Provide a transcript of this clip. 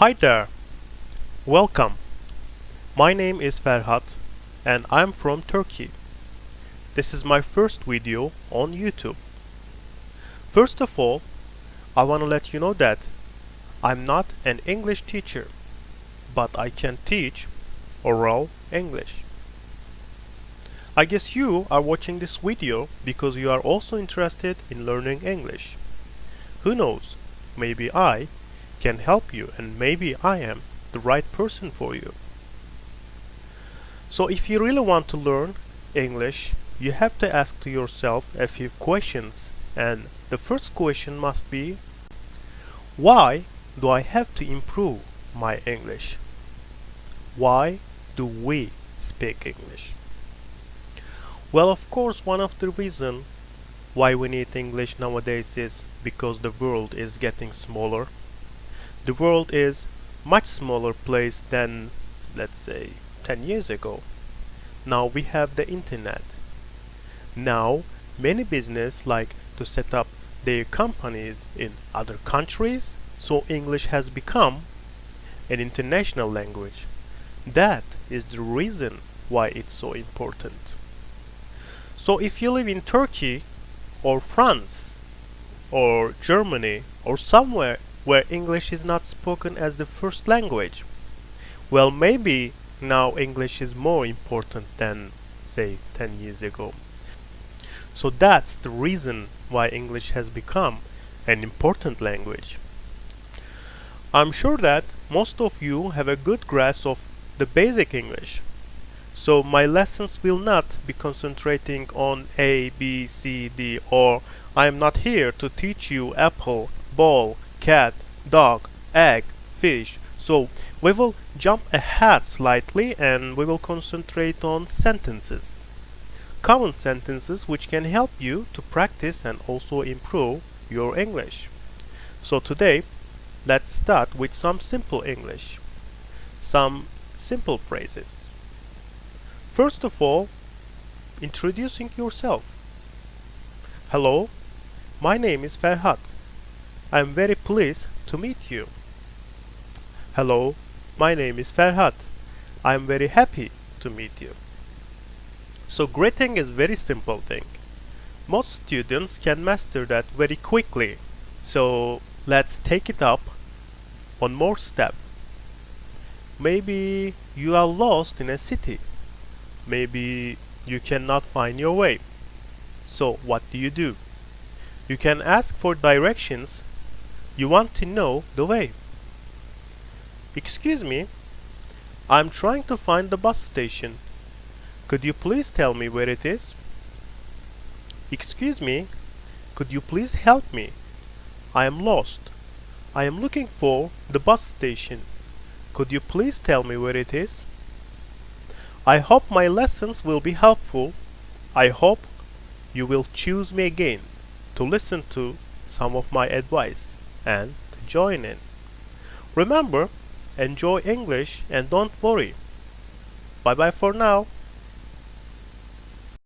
Hi there. Welcome. My name is Ferhat and I'm from Turkey. This is my first video on YouTube. First of all, I want to let you know that I'm not an English teacher, but I can teach oral English. I guess you are watching this video because you are also interested in learning English. Who knows, maybe I can help you and maybe I am the right person for you. So if you really want to learn English, you have to ask to yourself a few questions and the first question must be why do I have to improve my English? Why do we speak English? Well, of course, one of the reasons why we need English nowadays is because the world is getting smaller. The world is much smaller place than, let's say, 10 years ago. Now we have the internet. Now many business like to set up their companies in other countries, so English has become an international language. That is the reason why it's so important. So if you live in Turkey or France or Germany or somewhere where English is not spoken as the first language, well maybe now English is more important than say 10 years ago. So that's the reason why English has become an important language. I'm sure that most of you have a good grasp of the basic English. So my lessons will not be concentrating on A, B, C, D or I am not here to teach you apple, ball, cat, dog, egg, fish. So we will jump ahead slightly and we will concentrate on sentences. Common sentences which can help you to practice and also improve your English. So today Let's start with some simple English. Some simple phrases. First of all, introducing yourself. Hello, my name is Ferhat. I am very pleased to meet you. Hello, my name is Ferhat. I am very happy to meet you. So greeting is very simple thing. Most students can master that very quickly. So let's take it up one more step. Maybe you are lost in a city. Maybe you cannot find your way. So what do you do? You can ask for directions. You want to know the way. Excuse me, I'm trying to find the bus station. Could you please tell me where it is? Excuse me, could you please help me? I am lost. I am looking for the bus station. Could you please tell me where it is? I hope my lessons will be helpful. I hope you will choose me again to listen to some of my advice and to join in. Remember, enjoy English and don't worry. Bye bye for now.